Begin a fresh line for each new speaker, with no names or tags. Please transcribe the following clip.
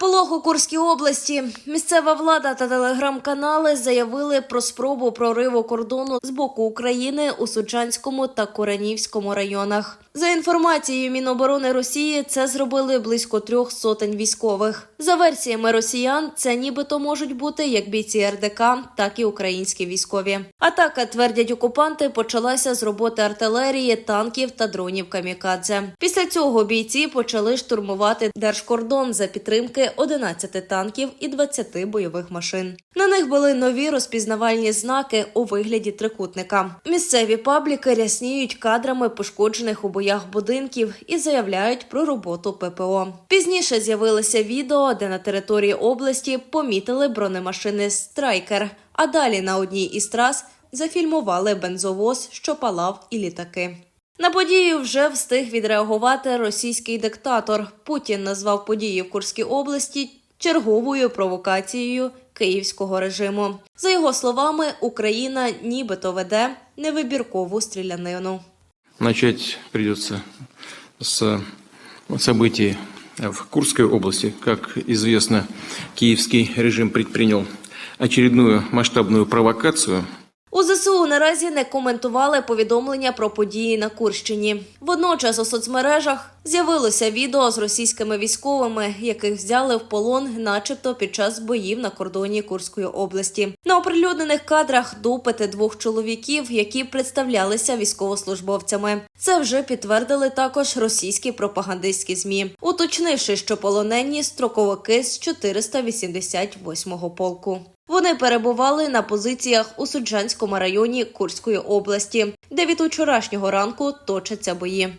Переполох у Курській області. Місцева влада та телеграм-канали заявили про спробу прориву кордону з боку України у Суджанському та Куранівському районах. За інформацією Міноборони Росії, це зробили близько трьох сотень військових. За версіями росіян, це нібито можуть бути як бійці РДК, так і українські військові. Атака, твердять окупанти, почалася з роботи артилерії, танків та дронів камікадзе. Після цього бійці почали штурмувати держкордон за підтримки 11 танків і 20 бойових машин. На них були нові розпізнавальні знаки у вигляді трикутника. Місцеві пабліки рясніють кадрами пошкоджених у боях будинків і заявляють про роботу ППО. Пізніше з'явилося відео, де на території області помітили бронемашини Страйкер. А далі на одній із трас зафільмували бензовоз, що палав і літаки. На подію вже встиг відреагувати російський диктатор. Путін назвав події в Курській області черговою провокацією київського режиму. За його словами, Україна нібито веде невибіркову стрілянину.
Начать придется с событий в Курской области. Как известно, киевский режим предпринял очередную масштабную провокацию –
У ЗСУ наразі не коментували повідомлення про події на Курщині. Водночас у соцмережах з'явилося відео з російськими військовими, яких взяли в полон, начебто під час боїв на кордоні Курської області. На оприлюднених кадрах допити двох чоловіків, які представлялися військовослужбовцями. Це вже підтвердили також російські пропагандистські змі, уточнивши, що полонені строковики з 488-го полку. Вони перебували на позиціях у Суджанському районі Курської області, де від учорашнього ранку точаться бої.